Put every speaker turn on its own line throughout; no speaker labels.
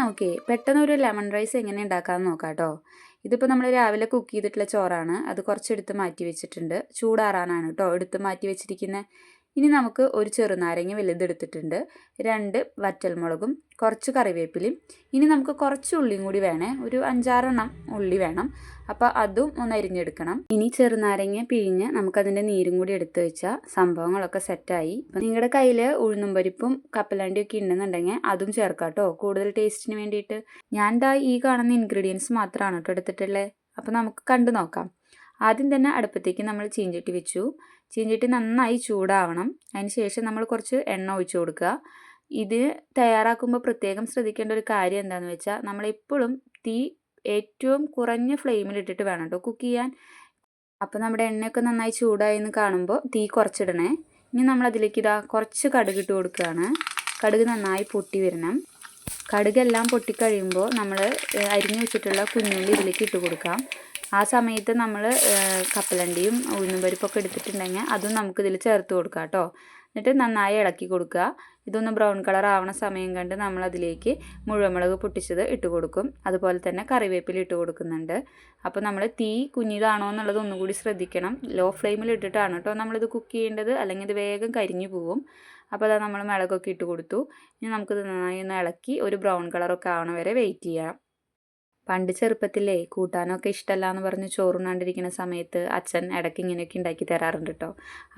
നമുക്ക് പെട്ടെന്ന് ഒരു ലെമൺ റൈസ് എങ്ങനെ ഉണ്ടാക്കാമെന്ന് നോക്കാം കേട്ടോ ഇതിപ്പോൾ നമ്മൾ രാവിലെ കുക്ക് ചെയ്തിട്ടുള്ള ചോറാണ്. അത് കുറച്ചെടുത്ത് മാറ്റി വെച്ചിട്ടുണ്ട്. ചൂടാറാനാണ് കേട്ടോ എടുത്ത് മാറ്റി വെച്ചിരിക്കുന്നത് ഇനി നമുക്ക് ഒരു ചെറുനാരങ്ങ വലുതെടുത്തിട്ടുണ്ട്. രണ്ട് വറ്റൽമുളകും കുറച്ച് കറിവേപ്പിലയും. ഇനി നമുക്ക് കുറച്ച് ഉള്ളിയും കൂടി വേണേ. ഒരു അഞ്ചാറെണ്ണം ഉള്ളി വേണം. അപ്പോൾ അതും ഒന്ന് അരിഞ്ഞെടുക്കണം. ഇനി ചെറുനാരങ്ങ പിഴിഞ്ഞ് നമുക്കതിന്റെ നീരും കൂടി എടുത്ത് വെച്ചാൽ സംഭവങ്ങളൊക്കെ സെറ്റായി. അപ്പം നിങ്ങളുടെ കയ്യിൽ ഉഴുന്നും പരിപ്പും കപ്പലണ്ടിയൊക്കെ ഉണ്ടെന്നുണ്ടെങ്കിൽ അതും ചേർക്കാട്ടോ. കേട്ടോ കൂടുതൽ ടേസ്റ്റിന് വേണ്ടിയിട്ട്. ഞാൻ ദാ ഈ കാണുന്ന ഇൻഗ്രീഡിയൻസ് മാത്രമാണ് കേട്ടോ എടുത്തിട്ടുള്ളത് അപ്പോൾ നമുക്ക് കണ്ടു നോക്കാം. ആദ്യം തന്നെ അടുപ്പത്തേക്ക് നമ്മൾ ചീഞ്ചട്ടി വെച്ചു. ചീഞ്ചട്ടി നന്നായി ചൂടാവണം. അതിന് ശേഷം നമ്മൾ കുറച്ച് എണ്ണ ഒഴിച്ചു കൊടുക്കുക. ഇത് തയ്യാറാക്കുമ്പോൾ പ്രത്യേകം ശ്രദ്ധിക്കേണ്ട ഒരു കാര്യം എന്താണെന്ന് വെച്ചാൽ നമ്മളെപ്പോഴും തീ ഏറ്റവും കുറഞ്ഞ ഫ്ലെയിമിൽ ഇട്ടിട്ട് വേണം കേട്ടോ കുക്ക് ചെയ്യാൻ. അപ്പോൾ നമ്മുടെ എണ്ണയൊക്കെ നന്നായി ചൂടായി എന്ന് കാണുമ്പോൾ തീ കുറച്ചിടണേ. ഇനി നമ്മളതിലേക്ക് ഇതാ കുറച്ച് കടുക് ഇട്ട് കൊടുക്കുകയാണ്. കടുക് നന്നായി പൊട്ടി വരണം. കടുകെല്ലാം പൊട്ടിക്കഴിയുമ്പോൾ നമ്മൾ അരിഞ്ഞു വെച്ചിട്ടുള്ള കുഞ്ഞുള്ളി ഇതിലേക്ക് ഇട്ട് കൊടുക്കാം. ആ സമയത്ത് നമ്മൾ കപ്പലണ്ടിയും ഉഴുന്നും പരിപ്പൊക്കെ എടുത്തിട്ടുണ്ടെങ്കിൽ അതും നമുക്കിതിൽ ചേർത്ത് കൊടുക്കാം കേട്ടോ. എന്നിട്ട് നന്നായി ഇളക്കി കൊടുക്കുക. ഇതൊന്ന് ബ്രൗൺ കളർ ആവണ സമയം കണ്ട് നമ്മൾ അതിലേക്ക് മുഴുവൻമുളക് പൊട്ടിച്ചത് ഇട്ട് കൊടുക്കും. അതുപോലെ തന്നെ കറിവേപ്പില ഇട്ട് കൊടുക്കുന്നുണ്ട്. അപ്പോൾ നമ്മൾ തീ കുഞ്ഞിതാണോ എന്നുള്ളത് ഒന്നുകൂടി ശ്രദ്ധിക്കണം. ലോ ഫ്ലെയിമിൽ ഇട്ടിട്ടാണ് കേട്ടോ നമ്മളിത് കുക്ക് ചെയ്യേണ്ടത്. അല്ലെങ്കിൽ ഇത് വേഗം കരിഞ്ഞു പോവും. അപ്പോൾ അതാ നമ്മൾ മുളകൊക്കെ ഇട്ട് കൊടുത്തു. ഇനി നമുക്കിത് നന്നായി ഒന്ന് ഇളക്കി ഒരു ബ്രൗൺ കളറൊക്കെ ആവണ വരെ വെയിറ്റ് ചെയ്യാം. പണ്ട് ചെറുപ്പത്തിലേ കൂട്ടാനൊക്കെ ഇഷ്ടമല്ല എന്ന് പറഞ്ഞ് ചോറുണ്ണാണ്ടിരിക്കുന്ന സമയത്ത് അച്ഛൻ ഇടയ്ക്ക് ഇങ്ങനെയൊക്കെ ഉണ്ടാക്കി തരാറുണ്ട് കേട്ടോ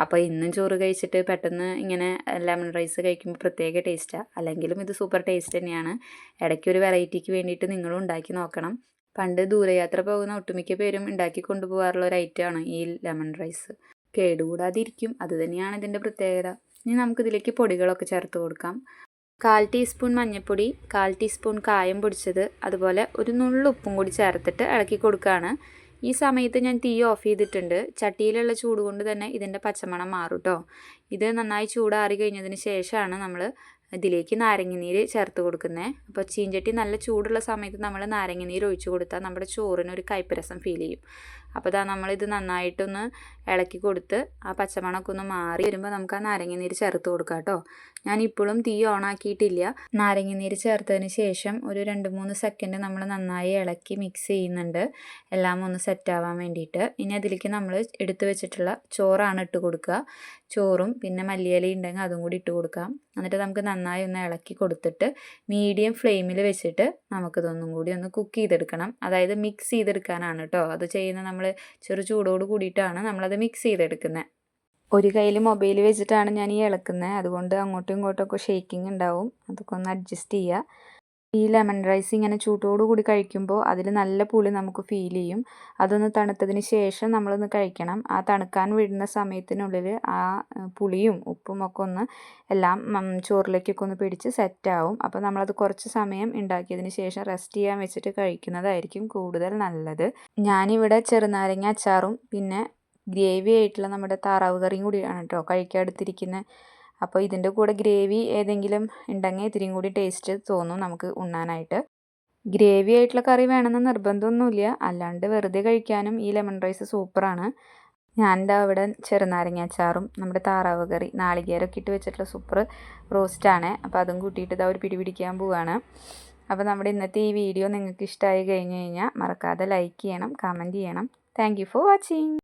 അപ്പോൾ ഇന്നും ചോറ് കഴിച്ചിട്ട് പെട്ടെന്ന് ഇങ്ങനെ ലെമൺ റൈസ് കഴിക്കുമ്പോൾ പ്രത്യേക ടേസ്റ്റാണ് അല്ലെങ്കിലും ഇത് സൂപ്പർ ടേസ്റ്റ് തന്നെയാണ്. ഇടയ്ക്ക് ഒരു വെറൈറ്റിക്ക് വേണ്ടിയിട്ട് നിങ്ങളും ഉണ്ടാക്കി നോക്കണം. പണ്ട് ദൂരയാത്ര പോകുന്ന ഒട്ടുമിക്ക പേരും ഉണ്ടാക്കി കൊണ്ടുപോകാറുള്ള ഒരു ഐറ്റമാണ് ഈ ലെമൺ റൈസ്. കേടുകൂടാതിരിക്കും. അത് തന്നെയാണ് ഇതിന്റെ പ്രത്യേകത. ഇനി നമുക്കിതിലേക്ക് പൊടികളൊക്കെ ചേർത്ത് കൊടുക്കാം. കാൽ ടീസ്പൂൺ മഞ്ഞൾപ്പൊടി കാൽ ടീസ്പൂൺ കായം പൊടിച്ചത് അതുപോലെ ഒരു നുള്ളു ഉപ്പും കൂടി ചേർത്തിട്ട് ഇളക്കി കൊടുക്കുകയാണ്. ഈ സമയത്ത് ഞാൻ തീ ഓഫ് ചെയ്തിട്ടുണ്ട്. ചട്ടിയിലുള്ള ചൂട് കൊണ്ട് തന്നെ ഇതിന്റെ പച്ചമണം മാറും കേട്ടോ ഇത് നന്നായി ചൂടാറി കഴിഞ്ഞതിന് ശേഷമാണ് നമ്മൾ ഇതിലേക്ക് നാരങ്ങനീര് ചേർത്ത് കൊടുക്കുന്നത് അപ്പോൾ ചീഞ്ചട്ടി നല്ല ചൂടുള്ള സമയത്ത് നമ്മൾ നാരങ്ങനീര് ഒഴിച്ചു കൊടുത്താൽ നമ്മുടെ ചോറിന് ഒരു കയ്പ്പരസം ഫീൽ ചെയ്യും. അപ്പോൾ ഇതാ നമ്മളിത് നന്നായിട്ടൊന്ന് ഇളക്കി കൊടുത്ത് ആ പച്ചമണമൊക്കെ ഒന്ന് മാറി വരുമ്പോൾ നമുക്ക് ആ നാരങ്ങനീര് ചേർത്ത് കൊടുക്കാം കേട്ടോ. ഞാൻ ഇപ്പോഴും തീ ഓൺ ആക്കിയിട്ടില്ല. നാരങ്ങനീര് ചേർത്തതിന് ശേഷം ഒരു രണ്ട് മൂന്ന് സെക്കൻഡ് നമ്മൾ നന്നായി ഇളക്കി മിക്സ് ചെയ്യുന്നുണ്ട്. എല്ലാം ഒന്ന് സെറ്റാവാൻ വേണ്ടിയിട്ട്. ഇനി അതിലേക്ക് നമ്മൾ എടുത്തു വെച്ചിട്ടുള്ള ചോറാണ് ഇട്ട് കൊടുക്കുക. ചോറും പിന്നെ മല്ലിയില ഉണ്ടെങ്കിൽ അതും കൂടി ഇട്ട് കൊടുക്കാം. എന്നിട്ട് നമുക്ക് നന്നായി ഒന്ന് ഇളക്കി കൊടുത്തിട്ട് മീഡിയം ഫ്ലെയിമിൽ വെച്ചിട്ട് നമുക്കിതൊന്നും കൂടി ഒന്ന് കുക്ക് ചെയ്തെടുക്കണം. അതായത് മിക്സ് ചെയ്തെടുക്കാനാണ് കേട്ടോ അത് ചെയ്യുന്ന നമ്മൾ ചെറു ചൂടോട് കൂടിയിട്ടാണ് നമ്മളത് മിക്സ് ചെയ്തെടുക്കുന്നത് ഒരു കയ്യിൽ മൊബൈൽ വെച്ചിട്ടാണ് ഞാൻ ഈ ഇളക്കുന്നത് അതുകൊണ്ട് അങ്ങോട്ടും ഇങ്ങോട്ടും ഒക്കെ ഷേക്കിംഗ് ഉണ്ടാവും. അതൊക്കെ ഒന്ന് അഡ്ജസ്റ്റ് ചെയ്യുക ഈ ലെമൺ റൈസ് ഇങ്ങനെ ചൂട്ടോടു കൂടി കഴിക്കുമ്പോൾ അതിൽ നല്ല പുളി നമുക്ക് ഫീൽ ചെയ്യും. അതൊന്ന് തണുത്തതിന് ശേഷം നമ്മളൊന്ന് കഴിക്കണം. ആ തണുക്കാൻ വിടുന്ന സമയത്തിനുള്ളിൽ ആ പുളിയും ഉപ്പും ഒക്കെ ഒന്ന് എല്ലാം ചോറിലേക്കൊക്കെ ഒന്ന് പിടിച്ച് സെറ്റാവും അപ്പോൾ നമ്മളത് കുറച്ച് സമയം ഉണ്ടാക്കിയതിന് ശേഷം റെസ്റ്റ് ചെയ്യാൻ വെച്ചിട്ട് കഴിക്കുന്നതായിരിക്കും കൂടുതൽ നല്ലത്. ഞാനിവിടെ ചെറുനാരങ്ങ അച്ചാറും പിന്നെ ഗ്രേവി ആയിട്ടുള്ള നമ്മുടെ താറാവ് കറിയും കൂടിയാണ് കേട്ടോ കഴിക്കാൻ എടുത്തിരിക്കുന്നത് അപ്പോൾ ഇതിന്റെ കൂടെ ഗ്രേവി ഏതെങ്കിലും ഉണ്ടെങ്കിൽ ഇത്തിരിയും കൂടി ടേസ്റ്റ് തോന്നും നമുക്ക് ഉണ്ണാനായിട്ട്. ഗ്രേവി ആയിട്ടുള്ള കറി വേണമെന്ന് നിർബന്ധമൊന്നുമില്ല. അല്ലാണ്ട് വെറുതെ കഴിക്കാനും ഈ ലെമൺ റൈസ് സൂപ്പറാണ്. ഞാൻ എന്റെ അവിടെ ചെറുനാരങ്ങ അച്ചാറും നമ്മുടെ താറാവ് കറി നാളികേരമൊക്കെ ഇട്ട് വെച്ചിട്ടുള്ള സൂപ്പർ റോസ്റ്റാണ് അപ്പോൾ അതും കൂട്ടിയിട്ട് ഇതാ ഒരു പിടി പിടിക്കാൻ പോവുകയാണ് അപ്പോൾ നമ്മുടെ ഇന്നത്തെ ഈ വീഡിയോ നിങ്ങൾക്ക് ഇഷ്ടമായി കഴിഞ്ഞ് കഴിഞ്ഞാൽ മറക്കാതെ ലൈക്ക് ചെയ്യണം കമന്റ് ചെയ്യണം. Thank for watching